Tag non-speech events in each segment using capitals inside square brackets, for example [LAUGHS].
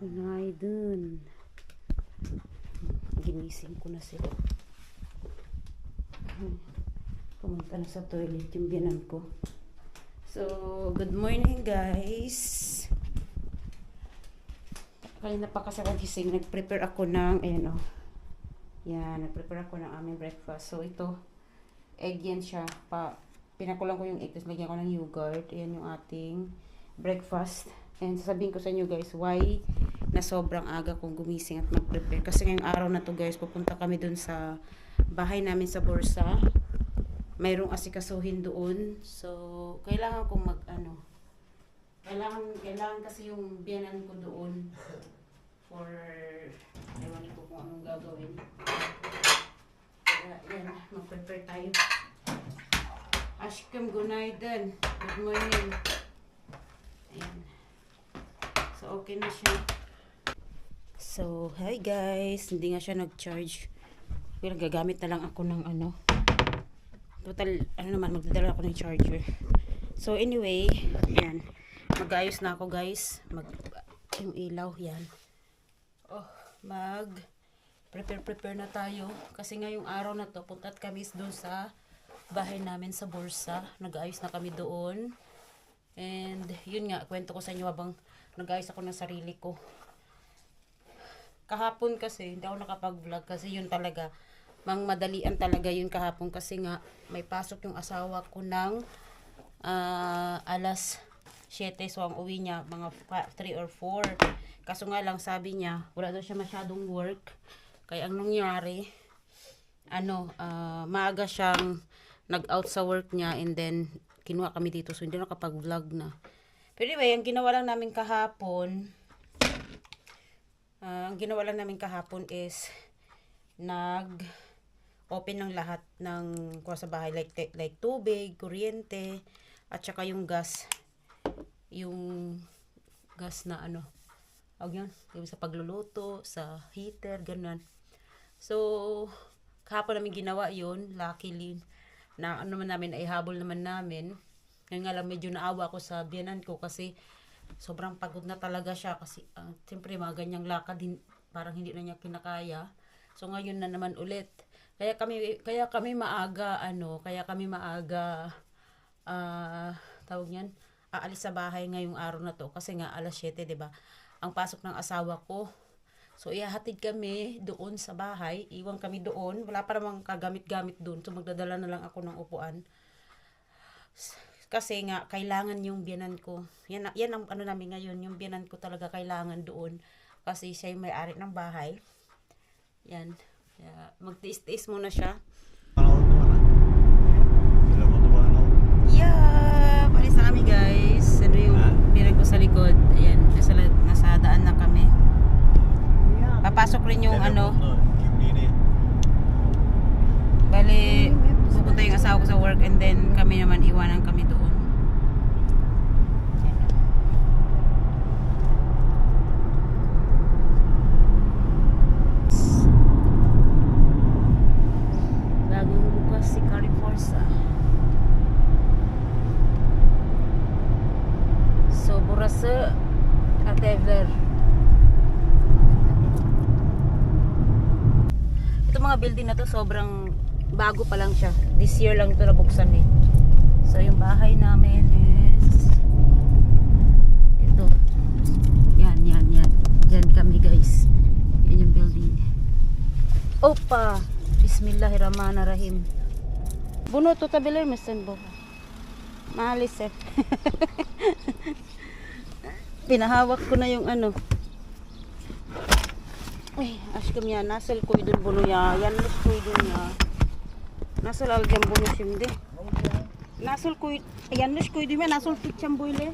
Gunaydun. Ginising ko na sila. Pumunta na sa toilet yung biyanan ko. So, good morning guys. Kanina pa kasi ako gising, nag-prepare ako ng, ayan o. Yan, nag-prepare ako ng aming breakfast. So, ito, egg yan siya. Pa, pinakulang ko yung egg, tapos lagyan ko ng yogurt. Ayan yung ating breakfast. And sasabihin ko sa inyo guys, why na sobrang aga kong gumising at mag-prepare. Kasi ngayong araw na to guys, pupunta kami dun sa bahay namin sa Borsa. Mayroong asikasuhin doon. So, kailangan kong mag, ano, kailangan, kailangan kasi yung biyanan ko doon for, ewan ko kung anong gagawin. Kaya, yan, mag-prepare tayo. Ashkam, Gunaydon. Good morning. Ayan. So, okay na siya. So, hi guys. Hindi nga siya nag-charge. Pero gagamit na lang ako ng ano. Total, ano naman, magdadala ako ng charger. So, anyway, yan. Mag-ayos na ako guys. Mag, yung ilaw, yan. Oh, mag prepare prepare na tayo. Kasi ngayong araw na to, puntat kami doon sa bahay namin sa Bursa. Nag-ayos na kami doon. And yun nga, kwento ko sa inyo habang nag-ayos ako ng sarili ko. Kahapon kasi, hindi ako nakapag-vlog kasi yun talaga, mang madalian talaga yun kahapon kasi nga may pasok yung asawa ko ng ah, alas 7 so ang uwi niya mga 3 or 4 kaso nga lang sabi niya wala daw siya masyadong work. Kaya ang nangyari ano ah, maaga siyang nag-out sa work niya and then kinuha kami dito. So hindi na nakapag-vlog na. Pero anyway ang ginawa lang namin kahapon ah, ang ginawa lang namin kahapon is nag open ng lahat ng kuha sa bahay like like tubig, kuryente at saka yung gas yung gas na ano awag yun yung sa pagluluto sa heater ganun. So kahapon namin ginawa yun luckily na ano naman namin ay habol naman namin. Ngayon nga lang medyo naawa ko sa biyanan ko kasi sobrang pagod na talaga siya kasi uh, siyempre mga ganyang lakad hin- parang hindi na niya kinakaya. So ngayon na naman ulit. Kaya kami kaya kami maaga ano kaya kami maaga ah tawag niyan aalis sa bahay ngayong araw na to. Kasi nga alas 7 'di ba? Ang pasok ng asawa ko. So ihahatid kami doon sa bahay. Iwan kami doon. Wala pa namang kagamit-gamit doon. So magdadala na lang ako ng upuan kasi nga kailangan yung biyanan ko yan yan ang ano namin ngayon yung biyanan ko talaga kailangan doon kasi siya yung may-ari ng bahay yan kaya magtiis-tiis muna siya ah. Yeah! Palis na kami guys. Ano yung pinag ko sa likod. Ayan, nasa, nasa daan na kami. Papasok rin yung ano, bali, pupunta yung asawa ko sa work and then kami naman iwanan kami doon. Bagong bukas si Cariforsa. So, burası at evler. Ito building na to sobrang bago pa lang siya. This year lang ito nabuksan eh. So, yung bahay namin is ito. Yan, yan, yan. Yan kami guys. Yan yung building. Opa! Bismillahirrahmanirrahim. Bunu tutabilir misin bu? Maalesef. [LAUGHS] Pinahawak ko na yung ano. Ay, aşkım ya nasıl koydun bunu ya? Yanlış koydun ya. Nasıl alacağım bunu şimdi? Nasıl yanlış koydum ya nasıl tutacağım böyle?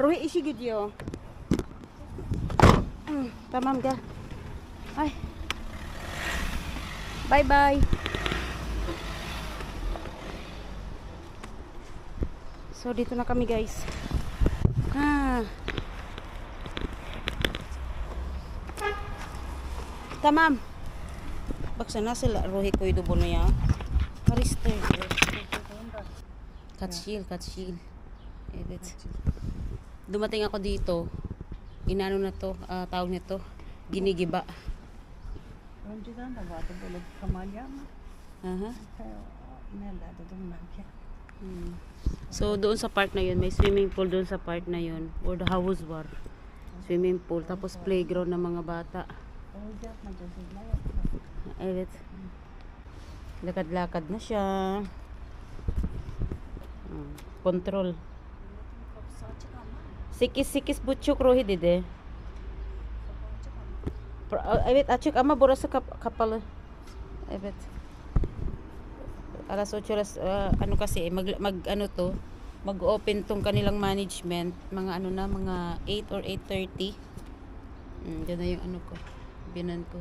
Ruhi işi gidiyor. Hmm, Tamam gel. Ay. Bye bye. So dito na kami guys. Ah. Tamam. Baksana sila ruhi koydu bunu ya. Karıştır. Kaçıl kaçıl. Evet. dumating ako dito, inano na to, ah, tawag nito, ginigiba. önceden de vardı böyle kamalya ama Aha. nerelerde durumlarken. Hmm. So, doon sa part na yun, may swimming pool doon sa part na yun. Or the house war. Swimming pool. Tapos playground ng mga bata. Oğuz yapmayacağız dediler yaptılar. Evet. Lakad-lakad na siya. Hmm. Control. Sikis-sikis buçuk rohi. Pro- ah, Evet açık ama burası kap- kapalı. Evet. Alas 8 alas ah, ano kasi mag, mag ano to mag-open tong kanilang management mga ano na mga 8 or 8:30. Mm, dyan na yung ano ko. Binan ko.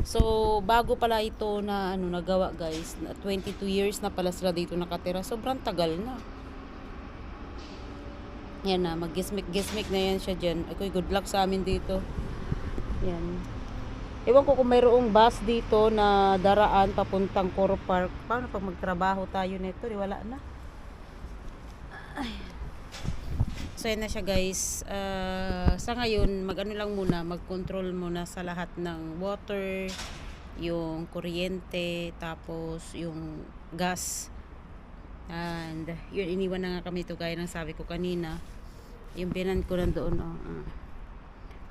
So, bago pala ito na ano nagawa guys, na 22 years na pala sila dito nakatira. Sobrang tagal na. Yan na, mag-gismik-gismik na yan siya dyan. Ako, good luck sa amin dito. Yan. Ewan ko kung mayroong bus dito na daraan papuntang Coro Park. Paano pag magtrabaho tayo nito? Di wala na. Ay. So, yan na siya guys. Ah, sa ngayon, mag-ano lang muna, mag-control muna sa lahat ng water, yung kuryente, tapos yung gas. And yun, iniwan na nga kami to gaya ng sabi ko kanina. Yung binan ko nandoon. Oh, ah.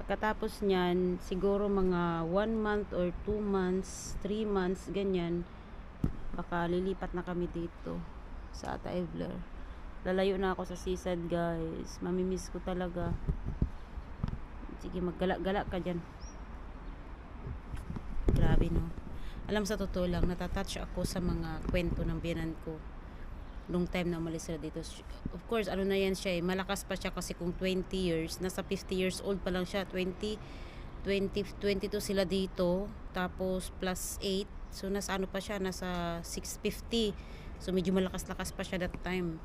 Pagkatapos niyan, siguro mga 1 month or 2 months, 3 months, ganyan, baka lilipat na kami dito sa Ata Evler. Lalayo na ako sa seaside guys. Mamimiss ko talaga. Sige, maggala-gala ka dyan. Grabe no. Alam sa totoo lang, natatouch ako sa mga kwento ng biyanan ko nung time na umalis sila dito. Of course, ano na yan siya eh, malakas pa siya kasi kung 20 years, nasa 50 years old pa lang siya, 20, 20, 22 sila dito, tapos plus 8, so nasa ano pa siya, nasa 650. So medyo malakas-lakas pa siya that time.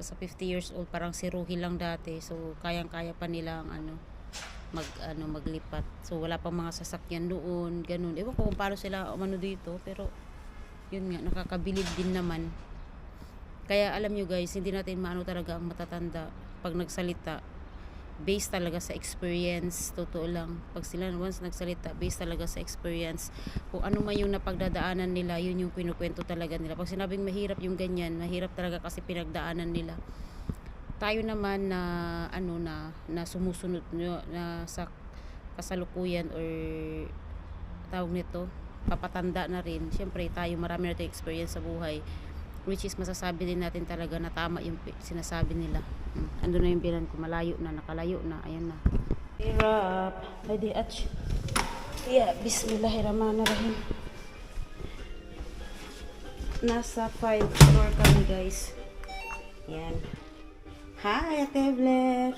Sa 50 years old, parang si Ruhi lang dati, so kayang-kaya pa nila ang ano, mag ano maglipat. So wala pang mga sasakyan doon, ganun. Ewan ko kung paano sila umano dito, pero yun nga nakakabilib din naman. Kaya alam nyo guys, hindi natin maano talaga ang matatanda pag nagsalita. Based talaga sa experience, totoo lang. Pag sila once nagsalita, based talaga sa experience. Kung ano man yung napagdadaanan nila, yun yung kinukwento talaga nila. Pag sinabing mahirap yung ganyan, mahirap talaga kasi pinagdaanan nila. Tayo naman na ano na na sumusunod nyo, na sa kasalukuyan or tawag nito, papatanda na rin. Siyempre tayo marami na experience sa buhay which is masasabi din natin talaga na tama yung sinasabi nila. Hmm. Ando na yung bilan ko, malayo na, nakalayo na, ayan na. Hirap. Ay di, ach. Yeah, bismillahirrahmanirrahim. Nasa 5 floor kami guys. Yan. Hi, Ate Evler.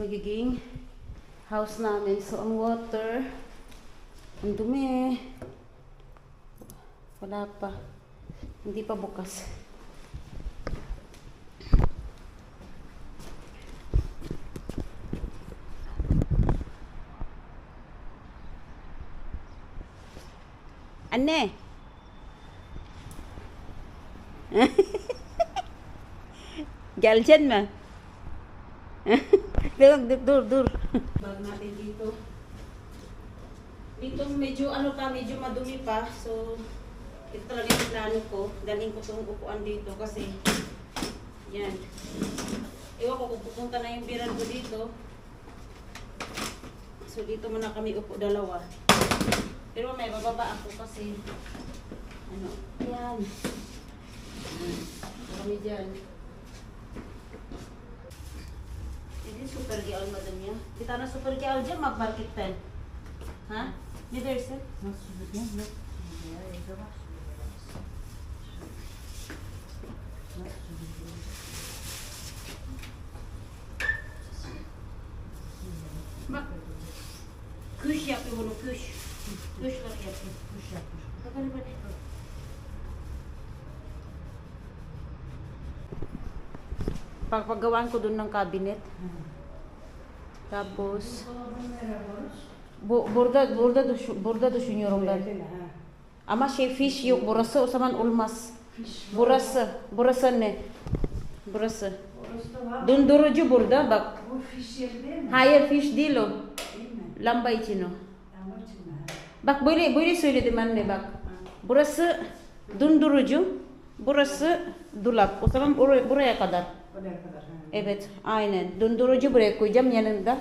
Magiging house namin. So, ang water, ang dumi. Wala pa. Hindi pa bukas. Anne! [LAUGHS] Gelsen mi? Dur, dur, dur. Bag natin dito. Dito medyo ano pa, medyo madumi pa. So, ito talaga yung plano ko. Dalhin ko itong upuan dito kasi yan. Ewan ko kung pupunta na yung biran ko dito. So, dito muna kami upo dalawa. Pero may bababa ako kasi ano, yan. Kami dyan. supergi all madam. Ya. Kita na supergi all dyan, magbarkit pen. Ha? Di there, sir? Mas, yapıyor bunu, yapıyor. Yapıyor. Bakalım pagpagawaan ko doon ng cabinet. -hmm. Tapos, bu, burada burada düş, burada düşünüyorum ben. Ama şey fish yok burası o zaman olmaz. Burası, burası ne? Burası. Dondurucu burada bak. Bu fiş değil mi? Hayır fish değil o. Lamba için o. Bak böyle böyle söyledim anne bak. Burası dondurucu, burası dolap. O zaman buraya kadar. Oraya kadar. Evet, aynen. Dondurucu buraya koyacağım yanında.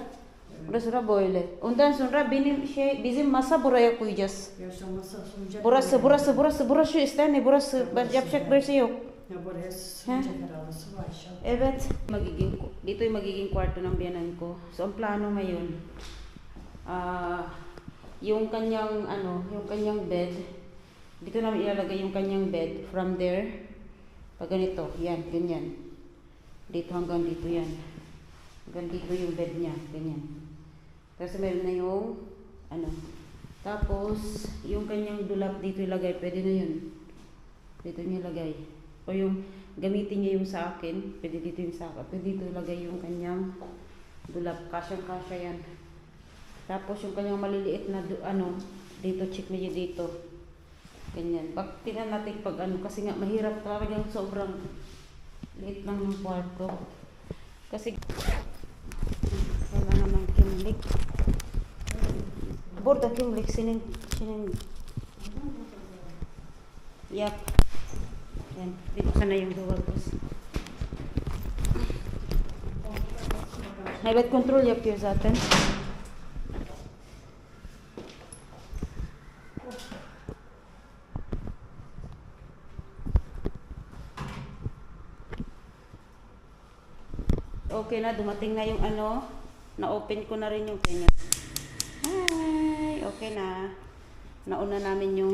Burası da böyle. Ondan sonra benim şey bizim masa buraya koyacağız. Yaşaması sunacak. Burası, böyle. burası, burası, burası işte ne burası. Bas- Yapacak bir şey yok. Ya buraya sunacak herhalde. Su var inşallah. Evet. Magiging, dito yung magiging kwarto ng biyanan ko. So, ang plano ngayon, ah, yung kanyang, ano, yung kanyang bed, dito namin ilalagay yung kanyang bed from there, pag ganito, yan, ganyan. Dito hanggang dito yan. Hanggang dito yung bed niya, ganyan. Tapos meron na yung, ano, tapos, yung kanyang dulap dito ilagay, pwede na yun. Dito niya ilagay. O yung gamitin niya yung sa akin, pwede dito yung sa akin. Pwede dito ilagay yung kanyang dulap. Kasyang-kasya yan. Tapos yung kanyang maliliit na ano, dito, check niya dito. Ganyan. Bak, tingnan natin pag ano, kasi nga mahirap talagang sobrang liit lang ng kwarto. Kasi kailangan ng kimlik. Borda kimlik, sinin, sinin. Yep. Yan, dito sana yung duwag Haybat kontrol yapıyor zaten. Okay na, dumating na yung ano, na-open ko na rin yung kanya. Hi! Okay na. Nauna namin yung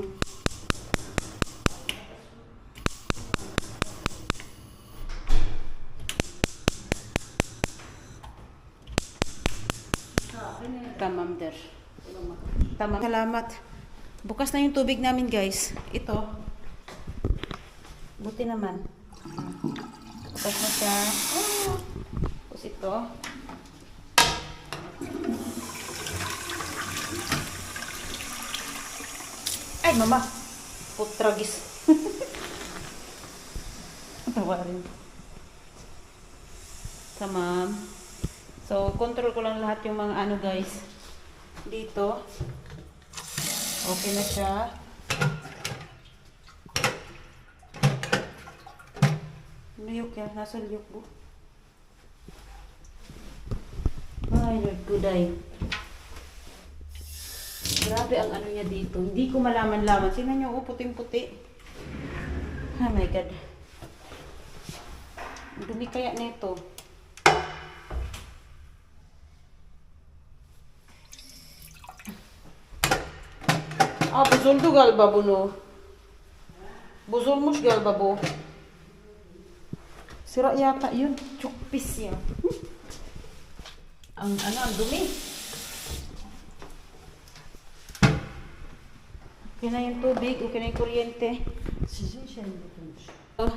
Tamam der. Tamam. Salamat. Bukas na yung tubig namin guys. Ito. Buti naman. Bukas na siya. Oh. Tapos ito. Ay, mama. Putragis. [LAUGHS] Tawarin. Tamam. So, control ko lang lahat yung mga ano guys. Dito. Okay na siya. Nuyok yan. Nasa liyok po. Ay, Lord, kuday. Grabe ang ano niya dito. Hindi ko malaman-laman. Sino niyo, oh, puting-puti. Oh my God. Dumi kaya nito. Aa, bozuldu galiba bunu. Bozulmuş galiba bu. Sira yata yun. Çok pis ya. Ang ano, ang dumi. Okay na yung tubig, okay na yung kuryente. Tutmuş? Oh,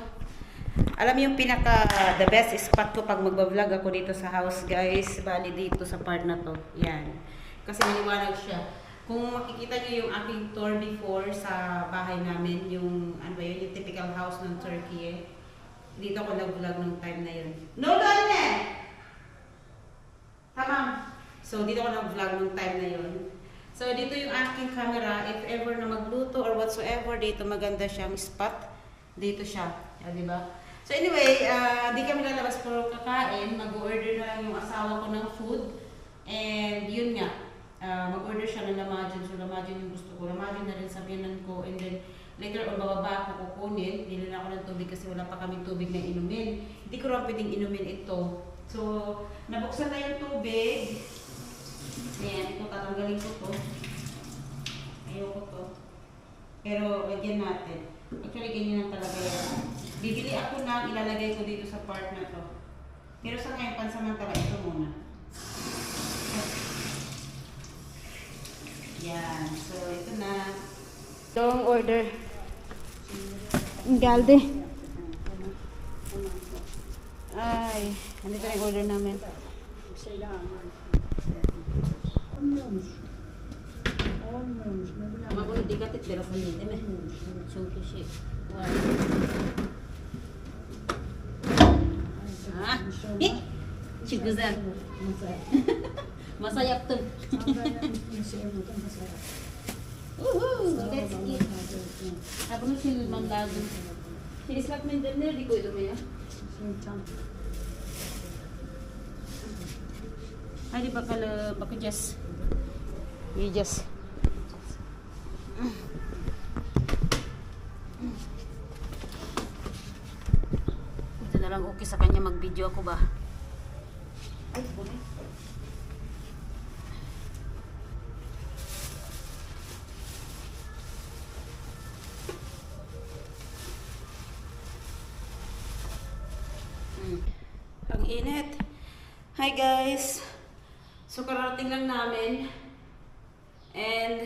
alam yung pinaka the best spot ko pag magba-vlog ako dito sa house guys bali dito sa part na to yan kasi maliwanag siya kung makikita niyo yung aking tour before sa bahay namin yung ano ba yun yung typical house ng Turkey eh. dito ako nag-vlog nung time na yun no tamam so dito ako nag-vlog nung time na yun so dito yung aking camera if ever na magluto or whatsoever dito maganda siyang spot dito siya. Ah, di ba? So anyway, ah, di kami lalabas puro kakain. Mag-order na yung asawa ko ng food. And yun nga, ah, mag-order siya ng lamajin. So lamajin yung gusto ko. Lamajin na rin sabihanan ko. And then later on, bababa ako kukunin. Bili na ako ng tubig kasi wala pa kaming tubig na inumin. Hindi ko rin pwedeng inumin ito. So, nabuksan na yung tubig. Ayan, ito tatanggalin ko to. Ayoko to. Pero lagyan natin. Actually, ganyan lang talaga yan. Bibili ako na, ilalagay ko dito sa part na to. Pero sa ngayon, pansamantala, ito muna. Yan. So, ito na. Itong order. Galde. Ay, nandito na yung order namin. Olmuyormuş. Olmuyormuş. Ne bileyim. Ama bunu dikkat et biraz hani değil mi? Çünkü şey var. Ha? Çok güzel. Masa. [LAUGHS] masa yaptım. Ha bunu silmem lazım. Kilislak mendil nerede koydum ya? Hadi bakalım bakacağız. Yiyeceğiz. Ito na lang okay sa kanya mag-video ako ba? Ay, bumi. Mm. Ang init. Hi guys. So kararating lang namin. And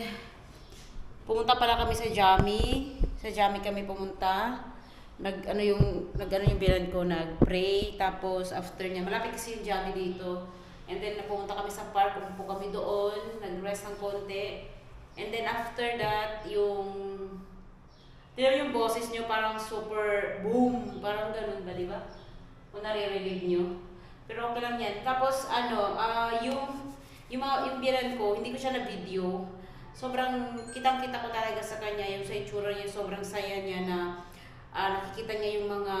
pumunta pala kami sa Jami. Sa Jami kami pumunta. Nag ano yung nag ano yung bilan ko, nag-pray tapos after niya malapit kasi yung Jami dito. And then napunta kami sa park, umupo kami doon, nag-rest ng konti. And then after that, yung Tignan yung boses nyo parang super boom, parang ganun ba, di ba? Kung naririnig nyo. Pero okay lang yan. Tapos ano, ah yung yung mga yung biyanan ko, hindi ko siya na video. Sobrang kitang-kita ko talaga sa kanya yung sa itsura niya, sobrang saya niya na ah, nakikita niya yung mga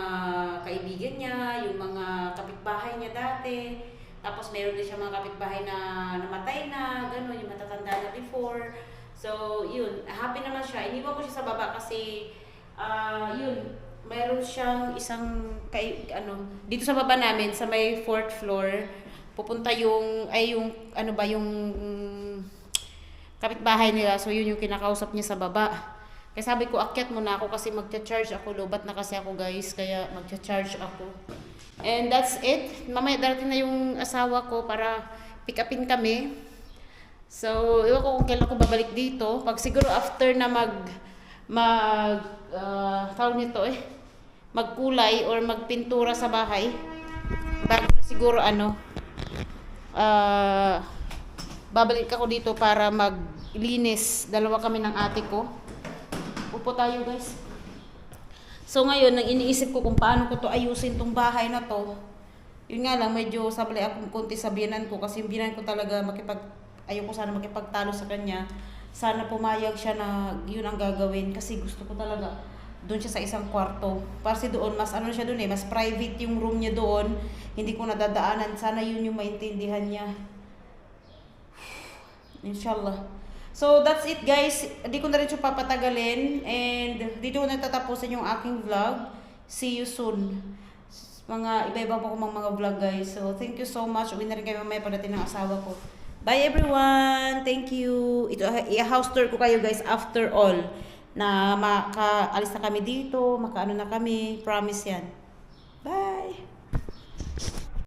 kaibigan niya, yung mga kapitbahay niya dati. Tapos meron din siya mga kapitbahay na namatay na, gano'n, yung matatanda na before. So, yun, happy naman siya. Iniwan ko siya sa baba kasi, ah yun, mayroon siyang isang, kay, ano, dito sa baba namin, sa may fourth floor, pupunta yung, ay yung, ano ba, yung kapitbahay nila. So, yun yung kinakausap niya sa baba. Kaya sabi ko, akyat muna ako kasi magcha-charge ako. Lobat na kasi ako guys, kaya magcha-charge ako. And that's it. Mamaya darating na yung asawa ko para pick upin kami. So, iwan ko kung kailan ko babalik dito. Pag siguro after na mag, mag, uh, tawag nito eh, magkulay or magpintura sa bahay. Bago na siguro ano, ah, babalik ako dito para maglinis. Dalawa kami ng ate ko. Upo tayo guys. So ngayon, nang iniisip ko kung paano ko to ayusin tong bahay na to. Yun nga lang, medyo sablay akong konti sa biyanan ko kasi biyanan ko talaga makipag, ayoko sana makipagtalo sa kanya. Sana pumayag siya na yun ang gagawin kasi gusto ko talaga doon siya sa isang kwarto. Kasi doon, mas ano siya doon eh, mas private yung room niya doon. Hindi ko nadadaanan. Sana yun yung maintindihan niya. Inshallah. So, that's it guys. Hindi ko na rin siya papatagalin. And dito ko na tatapusin yung aking vlog. See you soon. Mga iba-iba pa ko mga, mga vlog guys. So, thank you so much. Uwi na rin kayo mamaya pagdating ng asawa ko. Bye everyone! Thank you! Ito, i-house tour ko kayo guys after all. Na makaalis na kami dito, makaano na kami. Promise yan. Bye!